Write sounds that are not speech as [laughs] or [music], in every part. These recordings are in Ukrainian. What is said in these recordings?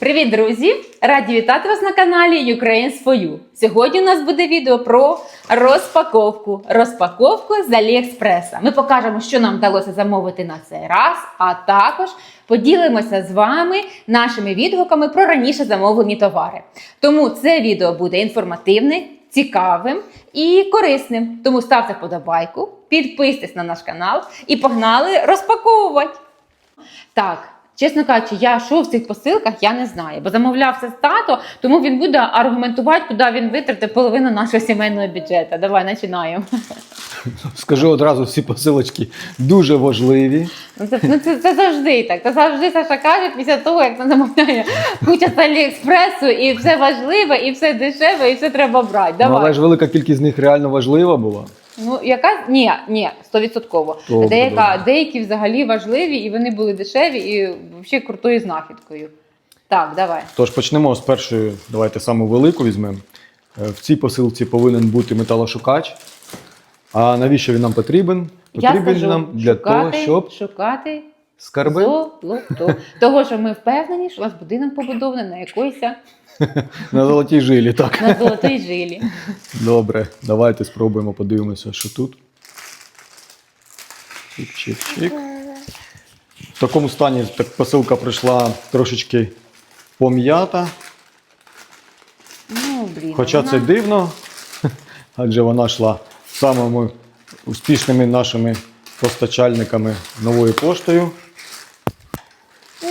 Привіт, друзі! Раді вітати вас на каналі Ukraine for You. Сьогодні у нас буде відео про розпаковку. Розпаковку з Аліекспреса. Ми покажемо, що нам вдалося замовити на цей раз, а також поділимося з вами нашими відгуками про раніше замовлені товари. Тому це відео буде інформативне, цікавим і корисним. Тому ставте вподобайку, підписуйтесь на наш канал і погнали розпаковувати. Так, чесно кажучи, я що в цих посилках, я не знаю, бо замовлявся з тато, тому він буде аргументувати, куди він витратив половину нашого сімейного бюджету. Давай починаємо. Скажу одразу, всі посилочки дуже важливі. Ну це, ну, це, це завжди так. Це завжди Саша каже після того, як не замовляє куча з Аліекспресу, і все важливе, і все дешеве, і все треба брати. Ну, але ж велика кількість з них реально важлива була. Ну, яка ні, ні, стовідсотково. Добре, Деяка, добре. деякі взагалі важливі, і вони були дешеві, і взагалі крутою знахідкою. Так, давай. Тож почнемо з першої, давайте саму велику візьмемо. Е, В цій посилці повинен бути металошукач. А навіщо він нам потрібен? Я Потрібен скажу, нам для шукати, того, щоб шукати скарби. золото. Того, що ми впевнені, що у вас будинок побудований на якоїсь [laughs] На золотій жилі, так. на золотій жилі. Добре, давайте спробуємо подивимося, що тут. Чик-чик-чик. В такому стані так, посилка прийшла трошечки пом'ята. Ну, блін. Хоча вона- це дивно, [laughs] адже вона йшла самими успішними нашими постачальниками новою поштою.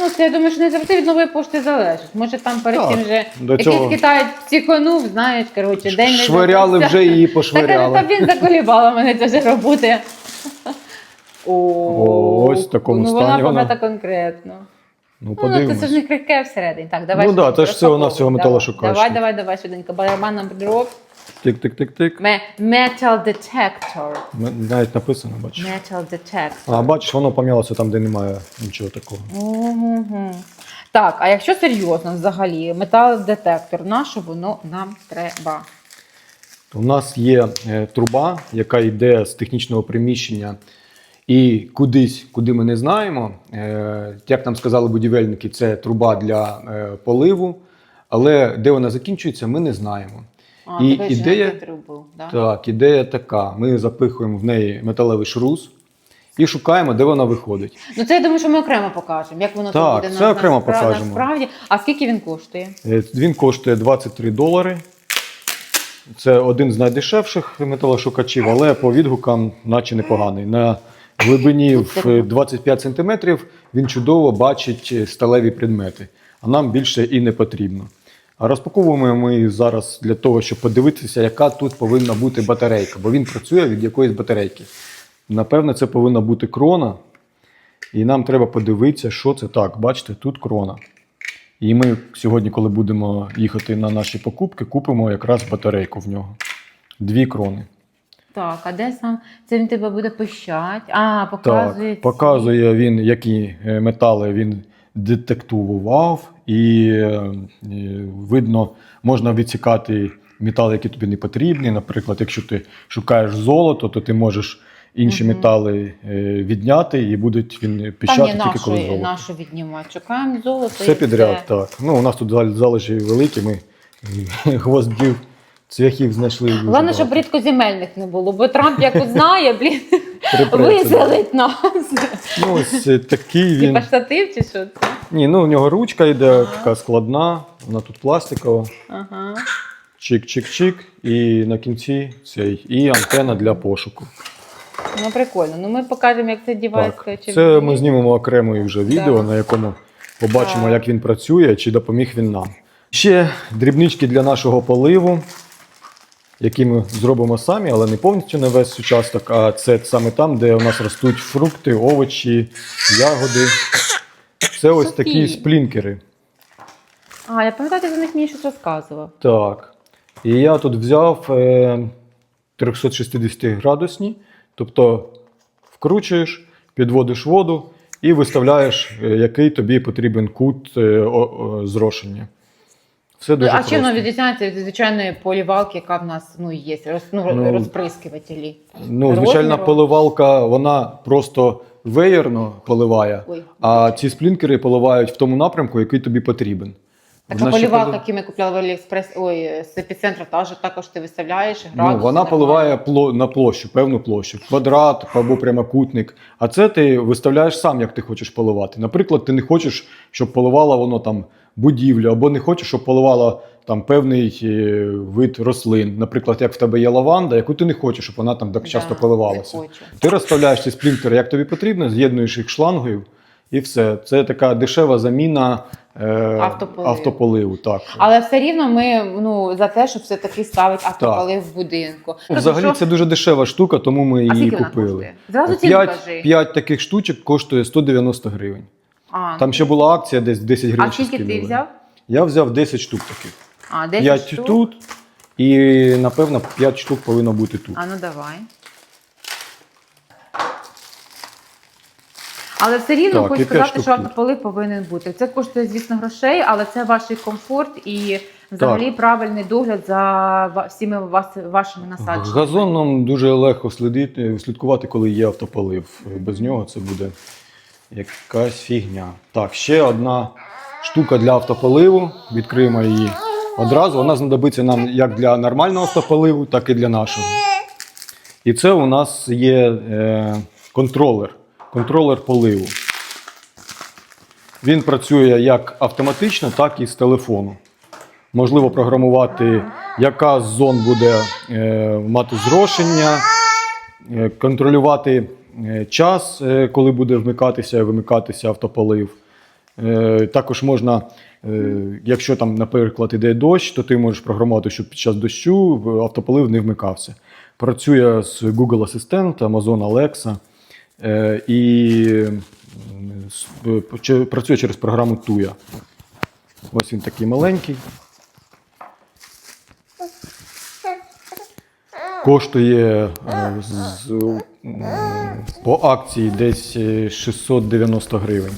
Це я думаю, що не завжди від нової пошти залежить. Може там перед Так, тим вже до якийсь цього- китаєць психонув, знаєш, коротше, день не Швиряли вже її Та пошвиряли. та він заколібала мене це вже робити. О, ось в такому ну, стані вона вона. помета конкретно. Ну, Ну, ну, це подивимось. ж не крихке всередині. Так, давай. Ну да, швиденько, це ж всього-навсього розпаковуй. металошукач. Давай, давай, давай, швиденько. Барабанна дроб. Тик-тик-тик-тик. Ме- Metal detector. М- Навіть написано, бачиш. Metal detector. А бачиш, воно пом'ялося там, де немає нічого такого. Угу. Так, а якщо серйозно взагалі, метал-детектор, на що воно нам треба? У нас є е, труба, яка йде з технічного приміщення і кудись, куди ми не знаємо. Е, як нам сказали будівельники, це труба для е, поливу, але де вона закінчується, ми не знаємо. А, І кажеш, ідея- на трубу, да? Так, ідея така: ми запихуємо в неї металевий шрус і шукаємо, де вона виходить. Ну це я думаю, що ми окремо покажемо, як воно Так, буде це на, окремо насправ- покажемо. насправді. А скільки він коштує? Е, Він коштує 23 долари. Це один з найдешевших металошукачів, але по відгукам, наче непоганий. На глибині в 25 см він чудово бачить е, сталеві предмети, а нам більше і не потрібно. А розпаковуємо ми зараз для того, щоб подивитися, яка тут повинна бути батарейка, бо він працює від якоїсь батарейки. Напевне, це повинна бути крона. І нам треба подивитися, що це так. Бачите, тут крона. І ми сьогодні, коли будемо їхати на наші покупки, купимо якраз батарейку в нього. Дві крони. Так, а де сам? Це він тебе буде пищать. А, показує. Так, показує він, які е, метали він детектував, і, е, і видно, можна відсікати метали, які тобі не потрібні. Наприклад, якщо ти шукаєш золото, то ти можеш інші Мгм. метали е, відняти, і будуть він Та піщати ні, тільки коли нашу, золото. нашу віднімати. Шукаємо золото. Все і підряд, все. так. Ну, у нас тут зал- залежі великі, ми е, [laughs] гвоздів, цвяхів знайшли. дуже Головне, щоб багато. рідкоземельних не було, бо Трамп як узнає, блін, Припреться, да. виселить нас. Ну, ось е, такий він. Типа штатив чи що це? Ні, ну у нього ручка йде така складна, вона тут пластикова. Ага. Чик-чик-чик. І на кінці цей. І антена для пошуку. Ну прикольно. Ну ми покажемо, як це дівайс. Так, це ми знімемо окремо вже відео, на якому побачимо, Так. як він працює, чи допоміг він нам. Ще дрібнички для нашого поливу, які ми зробимо самі, але не повністю на весь участок, а це саме там, де у нас ростуть фрукти, овочі, ягоди. Це ось такі сплінкери. А, я пам'ятаю, ти за них мені щось розказував. Так. І я тут взяв е, 360 градусні, тобто вкручуєш, підводиш воду і виставляєш, е, який тобі потрібен кут е, зрошення. Все дуже а просто. чим воно відрізняється від звичайної полівалки, яка в нас ну, є, роз, ну, Ну, розприскивателі? Ну, звичайна розміру? поливалка, вона просто веєрно поливає, Ой, а ці сплінкери поливають в тому напрямку, який тобі потрібен. Така Вона ще полівалка, поли- яку ми купляли в Аліекспрес, ой, з епіцентру, теж також ти виставляєш Ну, градуси. вона поливає пло- на площу, певну площу, квадрат або прямокутник. А це ти виставляєш сам, як ти хочеш поливати. Наприклад, ти не хочеш, щоб поливало воно там будівлю, або не хочеш, щоб поливало там певний е, вид рослин. Наприклад, як в тебе є лаванда, яку ти не хочеш, щоб вона там так часто не поливалася. Ти розставляєш ці сплінтери, як тобі потрібно, з'єднуєш їх шлангою, і все. Це така дешева заміна е, Автополиву. автополиву. Так. Але все рівно ми ну, за те, щоб все-таки ставити автополив в будинку. Ну, Взагалі Тобто, це дуже дешева штука, тому ми а її купили. Зразу ціну 5, кажи. 5 таких штучок коштує 190 гривень. А, Там ну, ще була акція, десь 10 гривень. а скільки ти взяв? Я взяв 10 штук таких. А, 10 5 штук? тут, і напевно 5 штук повинно бути тут. А ну давай. Але все рівно Так, хочу і сказати, штук що тут. автополив повинен бути. Це коштує, звісно, грошей, але це ваш комфорт і взагалі правильний догляд за ва- всіми вас, вашими насадженнями. Газоном дуже легко слідити, слідкувати, коли є автополив. Без нього це буде якась фігня. Так, ще одна штука для автополиву. Відкриємо її одразу. Вона знадобиться нам як для нормального автополиву, так і для нашого. І це у нас є е, контролер. Контролер поливу. Він працює як автоматично, так і з телефону. Можливо програмувати, яка з зон буде е, мати зрошення, е, контролювати е, час, коли буде вмикатися і вимикатися автополив. Також можна, якщо там, наприклад, іде дощ, то ти можеш програмувати, щоб під час дощу автополив не вмикався. Працює з Google Assistant, Amazon Alexa і м, с- е, працює через програму Tuya. Ось він такий маленький. Коштує е, з, по акції десь е, 690 гривень.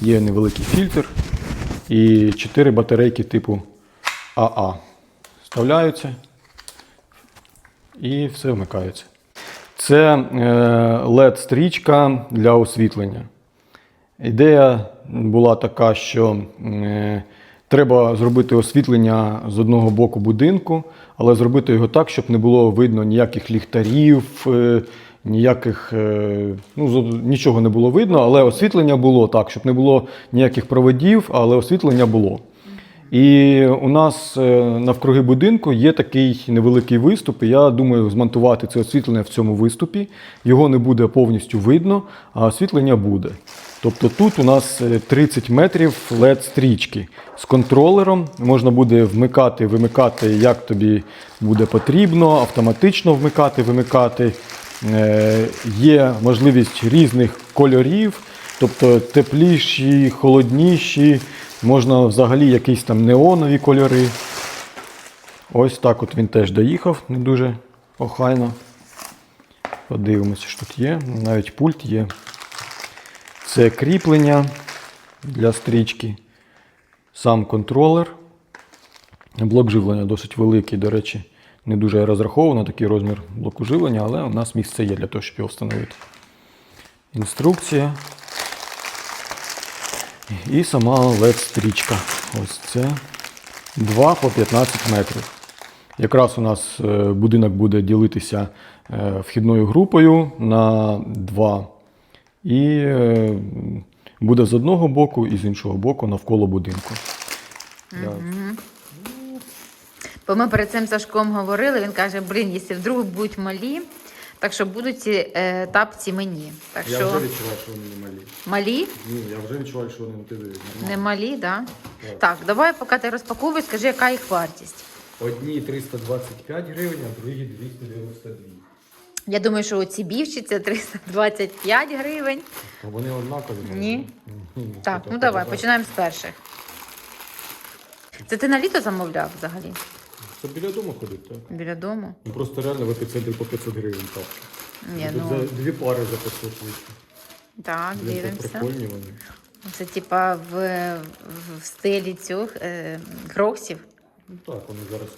Є невеликий фільтр і 4 батарейки типу АА. Вставляються і все вмикається. Це LED-стрічка для освітлення. Ідея була така, що е, треба зробити освітлення з одного боку будинку, але зробити його так, щоб не було видно ніяких ліхтарів, е, ніяких, е, ну, нічого не було видно, але освітлення було так, щоб не було ніяких проводів, але освітлення було. І у нас е, навкруги будинку є такий невеликий виступ. І я думаю змонтувати це освітлення в цьому виступі. Його не буде повністю видно, а освітлення буде. Тобто тут у нас е, 30 метрів led стрічки з контролером. Можна буде вмикати, вимикати, як тобі буде потрібно, автоматично вмикати, вимикати. Е, Є можливість різних кольорів, тобто тепліші, холодніші, можна взагалі якісь там неонові кольори. Ось так от він теж доїхав, не дуже охайно. Подивимося, що тут є. Навіть пульт є. Це кріплення для стрічки. Сам контролер. Блок живлення досить великий, до речі, не дуже розраховано такий розмір блоку живлення, але у нас місце є для того, щоб його встановити. Інструкція. І сама LED-стрічка. Ось це 2 по 15 метрів. Якраз у нас е, будинок буде ділитися е, вхідною групою на 2. І е, буде з одного боку і з іншого боку навколо будинку. Я- Бо ми перед цим Сашком говорили, він каже: блін, якщо вдруг будуть малі, так що будуть ці е, тапці мені. Так що відчуваю, що вони не малі. малі, Ні, я вже відчуваю, що вони ти не малі, да? Так. Так, давай, поки ти розпаковуєш, скажи, яка їх вартість. Одні 325 гривень, а другі 292. Я думаю, що оці бівчі це 325 гривень. Вони однакові. Ні. Так, ну давай, починаємо з перших. Це ти на літо замовляв взагалі? Це біля дому ходить, так? Біля дому? Ну, Просто реально в епіцентрі по 500 гривень так. Ні, Тут ну за дві пари за 500 вийшло. так, Блін, так дивимося. прикольні вони. Це типа в, в, стилі цих е, кроксів. Ну так, вони зараз.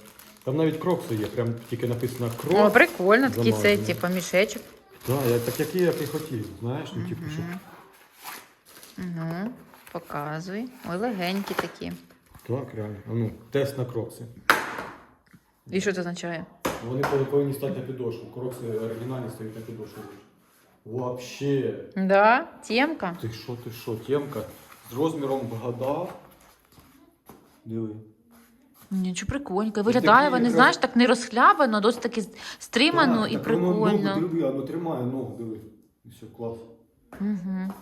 Там навіть крокси є, прям тільки написано О, крокс. прикольно, такий це, замазаний. типа мішечок. Так, я так як і я і хотів, знаєш, ну типу, щоб. Угу. Показуй. Ой, легенькі такі. Так, реально. А Ну, тест на крокси. І що це означає? Вони коли повинні стати на підошву. Крокси оригінальні стоять на підошву. Вообще. Да, темка. Ти що, ти що, темка? З розміром вгадав. Диви. Нічого прикольненько. Виглядає, Виглядає, вони, якраз- знаєш, так не розхлябано, досить таки стримано Так, і так воно прикольно. Ногу, диви, воно тримає ногу, диви. І все, клас. Угу.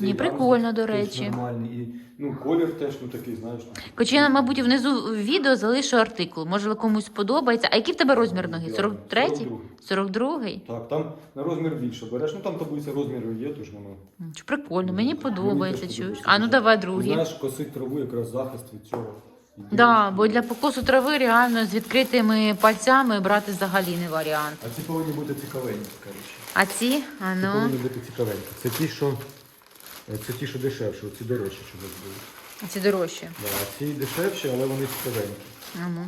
Ні, прикольно, до речі. Нормальний. І, ну, колір теж ну, такий, знаєш. Хоча я, мабуть, внизу відео залишу артикул. Може, комусь сподобається. А який в тебе розмір ноги? 43? 42. 42-й? Так, там на розмір більше береш. Ну там таблиця розмірів є, тож воно. М, чи Прикольно, мені Мені подобається, теж чуєш. подобається. А ну давай другий. Знаєш, косить траву якраз захист від цього. І Да, бо для покосу трави реально з відкритими пальцями брати взагалі не варіант. А ці повинні бути цікавенькі, коротше. А ці? А Ці ну. повинні бути цікавенькі. Це ті, що. Е, Це ті, що дешевші, ці дорожчі, що десь були. А ці дорожчі. Да, ці дешевші, але вони цікавенькі. А ну.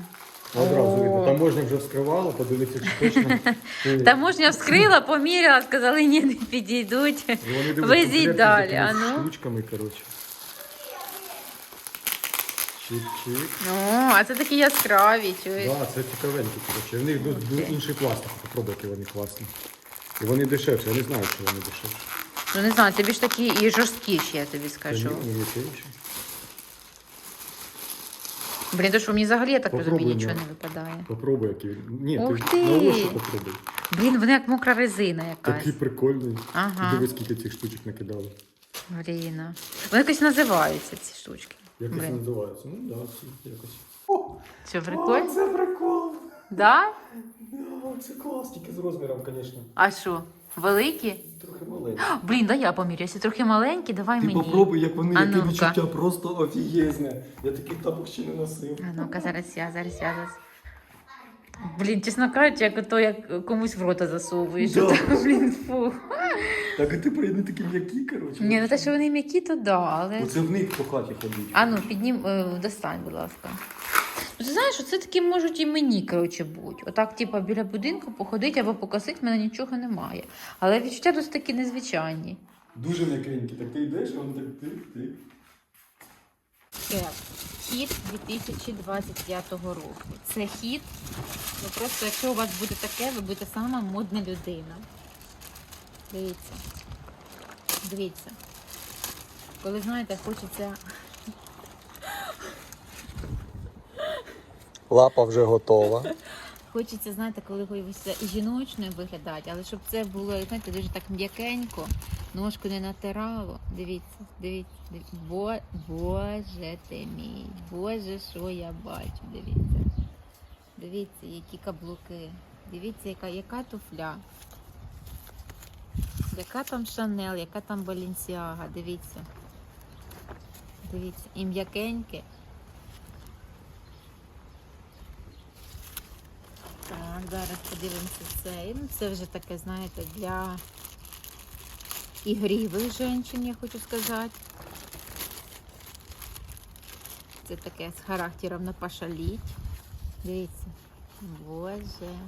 Одразу видно. Там можна вже вскривала, подивитися, чи точно. [laughs] Ти- Таможня вскрила, поміряла, сказали, ні, не підійдуть. І вони дивись, Везіть далі, якимись а ну. Штучками, коротше. Чик-чик. Ну, а це такі яскраві, чуєш? Да, це цікавенькі, коротше. В них ду- ду- інший пластик, попробуй, які вони класні. І вони дешевші, я не знаю, що вони дешевші. Ну не знаю, тобі ж такі і жорсткіші, я тобі скажу. це. Блін, то що мені взагалі, я так Попробуй, розумію, нічого да. не випадає. Попробуй, які він. Ні, Ух ти, ти! на ощупь попробуй. Блін, вони як мокра резина якась. Такий прикольний. Ага. Ти дивись, скільки цих штучок накидали. Блін. а. Вони якось називаються, ці штучки. Як це Блін. називається? Ну, да, ці якось. Що, прикольно? це прикол. Да? Да, це клас, тільки з розміром, звісно. А що, великі? Трохи маленький. [gasps] Блін, да я поміряюся. Трохи маленькі, давай Ти мені. попробуй, як вони, яке відчуття просто офігезне. Я таких тапок ще не носив. А ну-ка, зараз я, зараз я зараз. Блін, чесно кажучи, як ото як комусь в рота засовуєш. Да. Ото, Блін, фу. Так а ти не такі м'які, коротше. Ні, ну те, що вони м'які, то да, але. Оце в них по хаті ходить. А ну, піднім, е, достань, будь ласка. Ну, ти знаєш, це такі можуть і мені, коротше, бути. Отак, типу, біля будинку походити або покосити, в мене нічого немає. Але відчуття досить такі незвичайні. Дуже м'якенькі. Так ти йдеш, а воно так тик-тик. Так, хід 2025 року. Це хід. Ну просто якщо у вас буде таке, ви будете сама модна людина. Дивіться. Дивіться. Коли знаєте, хочеться. Лапа вже готова. [laughs] Хочеться, знаєте, коли хочеться і жіночною виглядати, але щоб це було, знаєте, дуже так м'якенько, ножку не натирало. Дивіться, дивіться, дивіться. Бо, Боже ти мій, Боже, що я бачу, дивіться. Дивіться, які каблуки. Дивіться, яка, яка туфля. Яка там Шанел, яка там Балінсіага, дивіться. Дивіться, і м'якеньке. Так, зараз подивимося це. Ну, це вже таке, знаєте, для ігрівих жінчин, я хочу сказати. Це таке з характером на пошаліть. Дивіться. Боже.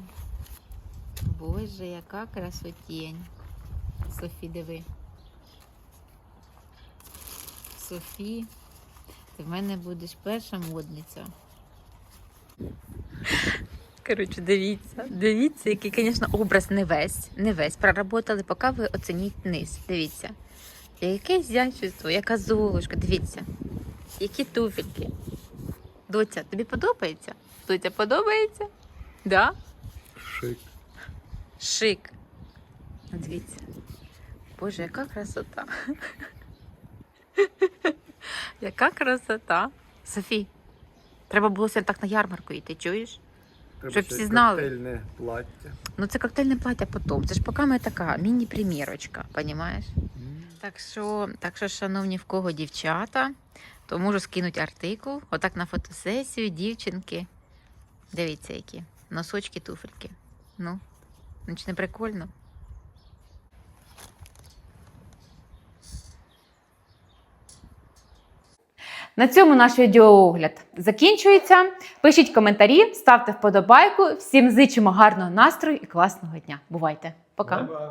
Боже, яка красотень. Софі, диви. Софі, ти в мене будеш перша модниця. Коротше, дивіться, дивіться, який, звісно, образ не весь, не весь проработали, поки ви оцініть низ. Дивіться. Яке зячество, яка золушка, дивіться. Які туфельки. Доця, тобі подобається? Доця, подобається? Да? Шик. Шик. Дивіться. Боже, яка красота. [laughs] яка красота. Софій, треба було сьогодні так на ярмарку йти, чуєш? Щоб всі знали. Коктейльне плаття. Ну це коктейльне плаття потом. Це ж поки ми така міні-примірочка, понімаєш? Так що, так що, шановні, в кого дівчата, то можу скинути артикул. Отак на фотосесію, дівчинки. Дивіться, які. Носочки, туфельки. Ну, ну чи не прикольно? На цьому наш відеоогляд закінчується. Пишіть коментарі, ставте вподобайку. Всім зичимо гарного настрою і класного дня. Бувайте! Пока! Бай-бай.